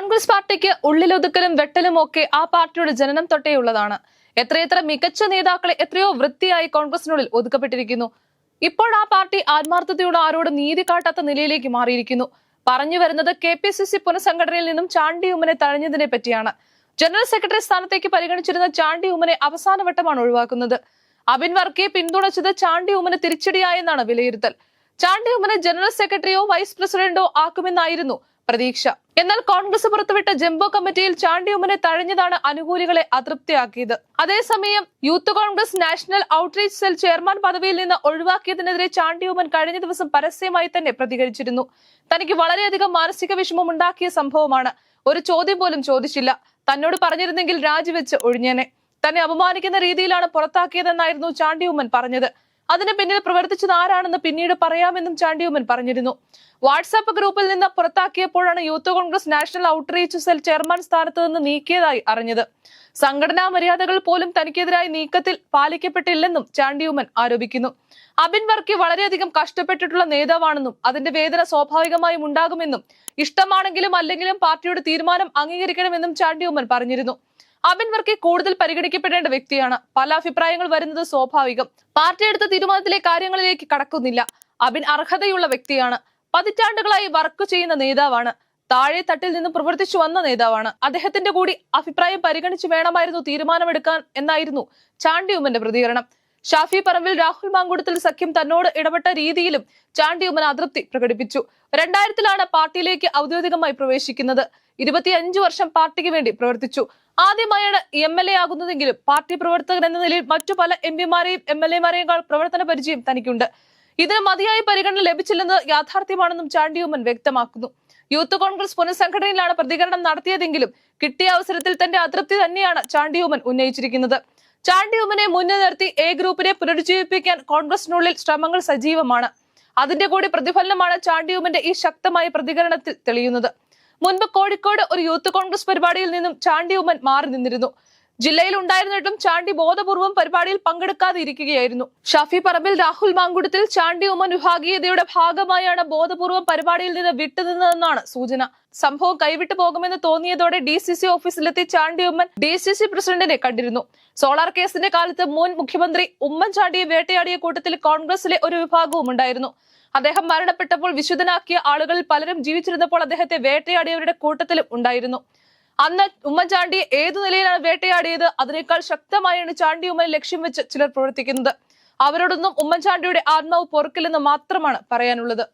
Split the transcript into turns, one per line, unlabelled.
കോൺഗ്രസ് പാർട്ടിക്ക് ഉള്ളിലൊതുക്കലും വെട്ടലും ഒക്കെ ആ പാർട്ടിയുടെ ജനനം തൊട്ടേയുള്ളതാണ് എത്രയെത്ര മികച്ച നേതാക്കളെ എത്രയോ വൃത്തിയായി കോൺഗ്രസിനുള്ളിൽ ഒതുക്കപ്പെട്ടിരിക്കുന്നു. ഇപ്പോൾ ആ പാർട്ടി ആത്മാർത്ഥതയോട് ആരോടും നീതി കാട്ടാത്ത നിലയിലേക്ക് മാറിയിരിക്കുന്നു. പറഞ്ഞു വരുന്നത് കെ പി സി സി പുനഃസംഘടനയിൽ നിന്നും ചാണ്ടി ഉമ്മനെ തഴഞ്ഞതിനെ പറ്റിയാണ്. ജനറൽ സെക്രട്ടറി സ്ഥാനത്തേക്ക് പരിഗണിച്ചിരുന്ന ചാണ്ടി ഉമ്മനെ അവസാനവട്ടമാണ് ഒഴിവാക്കുന്നത്. അബിൻ വർക്കിയെ പിന്തുണച്ചത് ചാണ്ടി ഉമ്മന് തിരിച്ചടിയായെന്നാണ് വിലയിരുത്തൽ. ചാണ്ടി ഉമ്മനെ ജനറൽ സെക്രട്ടറിയോ വൈസ് പ്രസിഡന്റോ ആക്കുമെന്നായിരുന്നു പ്രതീക്ഷ. എന്നാൽ കോൺഗ്രസ് പുറത്തുവിട്ട ജംബോ കമ്മിറ്റിയിൽ ചാണ്ടി ഉമ്മനെ തഴഞ്ഞതാണ് അനുകൂലികളെ അതൃപ്തിയാക്കിയത്. അതേസമയം youth Congress national outreach cell chairman പദവിയിൽ നിന്ന് ഒഴിവാക്കിയതിനെതിരെ ചാണ്ടി ഉമ്മൻ കഴിഞ്ഞ ദിവസം പരസ്യമായി തന്നെ പ്രതികരിച്ചിരുന്നു. തനിക്ക് വളരെയധികം മാനസിക വിഷമം ഉണ്ടാക്കിയ സംഭവമാണ്. ഒരു ചോദ്യം പോലും ചോദിച്ചില്ല. തന്നോട് പറഞ്ഞിരുന്നെങ്കിൽ രാജിവെച്ച് ഒഴിഞ്ഞേനെ. തന്നെ അപമാനിക്കുന്ന രീതിയിലാണ് പുറത്താക്കിയതെന്നായിരുന്നു ചാണ്ടി ഉമ്മൻ പറഞ്ഞത്. അതിന് പിന്നിൽ പ്രവർത്തിച്ചത് ആരാണെന്ന് പിന്നീട് പറയാമെന്നും ചാണ്ടിയമ്മൻ പറഞ്ഞിരുന്നു. വാട്സാപ്പ് ഗ്രൂപ്പിൽ നിന്ന് പുറത്താക്കിയപ്പോഴാണ് youth Congress national outreach cell chairman സ്ഥാനത്ത് നിന്ന് നീക്കിയതായി അറിഞ്ഞത്. സംഘടനാ മര്യാദകൾ പോലും തനിക്കെതിരായി നീക്കത്തിൽ പാലിക്കപ്പെട്ടില്ലെന്നും ചാണ്ടിയമ്മൻ ആരോപിക്കുന്നു. അബിൻ വർക്കി വളരെയധികം കഷ്ടപ്പെട്ടിട്ടുള്ള നേതാവാണെന്നും അതിന്റെ വേദന സ്വാഭാവികമായും ഉണ്ടാകുമെന്നും ഇഷ്ടമാണെങ്കിലും അല്ലെങ്കിലും പാർട്ടിയുടെ തീരുമാനം അംഗീകരിക്കണമെന്നും ചാണ്ടിയമ്മൻ പറഞ്ഞിരുന്നു. അബിൻ വർക്കി കൂടുതൽ പരിഗണിക്കപ്പെടേണ്ട വ്യക്തിയാണ്. പല അഭിപ്രായങ്ങൾ വരുന്നത് സ്വാഭാവികം. പാർട്ടി എടുത്ത തീരുമാനത്തിലെ കാര്യങ്ങളിലേക്ക് കടക്കുന്നില്ല. അബിൻ അർഹതയുള്ള വ്യക്തിയാണ്. പതിറ്റാണ്ടുകളായി വർക്ക് ചെയ്യുന്ന നേതാവാണ്. താഴെ തട്ടിൽ നിന്ന് പ്രവർത്തിച്ചു വന്ന നേതാവാണ്. അദ്ദേഹത്തിന്റെ കൂടി അഭിപ്രായം പരിഗണിച്ച് വേണമായിരുന്നു തീരുമാനമെടുക്കാൻ എന്നായിരുന്നു ചാണ്ടി ഉമ്മന്റെ പ്രതികരണം. ഷാഫി പറമ്പിൽ രാഹുൽ മാങ്കുടത്തിൽ സഖ്യം തന്നോട് ഇടപെട്ട രീതിയിലും ചാണ്ടി ഉമ്മൻ അതൃപ്തി പ്രകടിപ്പിച്ചു. രണ്ടായിരത്തിലാണ് പാർട്ടിയിലേക്ക് ഔദ്യോഗികമായി പ്രവേശിക്കുന്നത്. ഇരുപത്തിയഞ്ചു വർഷം പാർട്ടിക്ക് വേണ്ടി പ്രവർത്തിച്ചു. ആദ്യമായാണ് എം എൽ എ ആകുന്നതെങ്കിലും പാർട്ടി പ്രവർത്തകൻ എന്ന നിലയിൽ മറ്റു പല എം പിമാരെയും എം എൽ എമാരെയും പ്രവർത്തന പരിചയം തനിക്കുണ്ട്. ഇതിന് മതിയായ പരിഗണന ലഭിച്ചില്ലെന്ന് യാഥാർത്ഥ്യമാണെന്നും ചാണ്ടിയുമ്മൻ വ്യക്തമാക്കുന്നു. യൂത്ത് കോൺഗ്രസ് പുനഃസംഘടനയിലാണ് പ്രതികരണം നടത്തിയതെങ്കിലും കിട്ടിയ അവസരത്തിൽ തന്റെ അതൃപ്തി തന്നെയാണ് ചാണ്ടിയുമ്മൻ ഉന്നയിച്ചിരിക്കുന്നത്. ചാണ്ടിയുമ്മനെ മുന്നിൽ നിർത്തി എ ഗ്രൂപ്പിനെ പുനരുജ്ജീവിപ്പിക്കാൻ കോൺഗ്രസിനുള്ളിൽ ശ്രമങ്ങൾ സജീവമാണ്. അതിന്റെ കൂടി പ്രതിഫലനമാണ് ചാണ്ടിയുമ്മന്റെ ഈ ശക്തമായ പ്രതികരണത്തിൽ തെളിയുന്നത്. മുൻപ് കോഴിക്കോട് ഒരു യൂത്ത് കോൺഗ്രസ് പരിപാടിയിൽ നിന്നും ചാണ്ടി ഉമ്മൻ മാറി നിന്നിരുന്നു. ജില്ലയിൽ ഉണ്ടായിരുന്നിട്ടും ചാണ്ടി ബോധപൂർവം പരിപാടിയിൽ പങ്കെടുക്കാതിരിക്കുകയായിരുന്നു. ഷാഫി പറമ്പിൽ രാഹുൽ മാങ്കുടത്തിൽ ചാണ്ടി ഉമ്മൻ വിഭാഗീയതയുടെ ഭാഗമായാണ് ബോധപൂർവം പരിപാടിയിൽ നിന്ന് വിട്ടുനിന്നതെന്നാണ് സൂചന. സംഭവം കൈവിട്ടു പോകുമെന്ന് തോന്നിയതോടെ D C C ഓഫീസിലെത്തി Chandy Oommen D C C പ്രസിഡന്റിനെ കണ്ടിരുന്നു. സോളാർ കേസിന്റെ കാലത്ത് മുൻ മുഖ്യമന്ത്രി ഉമ്മൻചാണ്ടിയെ വേട്ടയാടിയ കൂട്ടത്തിൽ കോൺഗ്രസിലെ ഒരു വിഭാഗവും ഉണ്ടായിരുന്നു. അദ്ദേഹം മരണപ്പെട്ടപ്പോൾ വിശുദ്ധനാക്കിയ ആളുകളിൽ പലരും ജീവിച്ചിരുന്നപ്പോൾ അദ്ദേഹത്തെ വേട്ടയാടിയവരുടെ കൂട്ടത്തിലും ഉണ്ടായിരുന്നു. അന്ന് ഉമ്മൻചാണ്ടിയെ ഏതു നിലയിലാണ് വേട്ടയാടിയത്? അതിനേക്കാൾ ശക്തമായാണ് ചാണ്ടി ഉമ്മനെ ലക്ഷ്യം വെച്ച് ചിലർ പ്രവർത്തിക്കുന്നത്. അവരോടൊന്നും ഉമ്മൻചാണ്ടിയുടെ ആത്മാവ് പൊറുക്കില്ലെന്ന് മാത്രമാണ് പറയാനുള്ളത്.